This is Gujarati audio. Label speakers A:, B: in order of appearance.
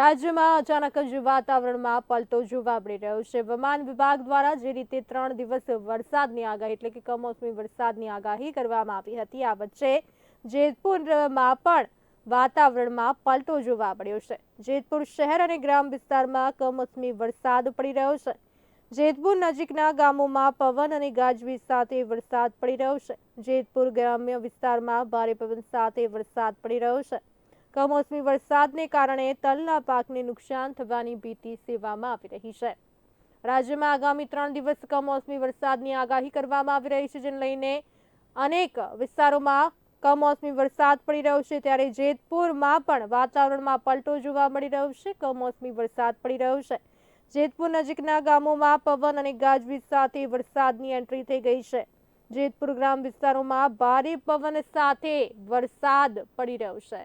A: રાજ્યમાં અચાનક જ વાતાવરણમાં પલટો જોવા મળી રહ્યો છે. હવામાન વિભાગ દ્વારા જે રીતે ત્રણ દિવસ વરસાદની આગાહી એટલે કે કમોસમી વરસાદની આગાહી કરવામાં આવી હતી, આ વચ્ચે જેતપુરમાં પણ વાતાવરણમાં પલટો જોવા મળ્યો છે. જેતપુર શહેર અને ગ્રામ વિસ્તારમાં કમોસમી વરસાદ પડી રહ્યો છે. જેતપુર નજીકના ગામોમાં પવન અને ગાજવીજ સાથે વરસાદ પડી રહ્યો છે. જેતપુર ગ્રામ્ય વિસ્તારમાં ભારે પવન સાથે વરસાદ પડી રહ્યો છે. કમોસમી વરસાદને કારણે તલના પાકને નુકસાન થવાની ભીતિ સેવામાં આવી રહી છે. રાજ્યમાં આગામી ત્રણ દિવસ કમોસમી વરસાદની આગાહી કરવામાં આવી રહી છે, જેને લઈને અનેક વિસ્તારોમાં કમોસમી વરસાદ પડી રહ્યો છે. ત્યારે જેતપુરમાં પણ વાતાવરણમાં પલટો જોવા મળી રહ્યો છે, કમોસમી વરસાદ પડી રહ્યો છે. જેતપુર નજીકના ગામોમાં પવન અને ગાજવીજ સાથે વરસાદની એન્ટ્રી થઈ ગઈ છે. જેતપુર ગ્રામ વિસ્તારોમાં ભારે પવન સાથે વરસાદ પડી રહ્યો છે.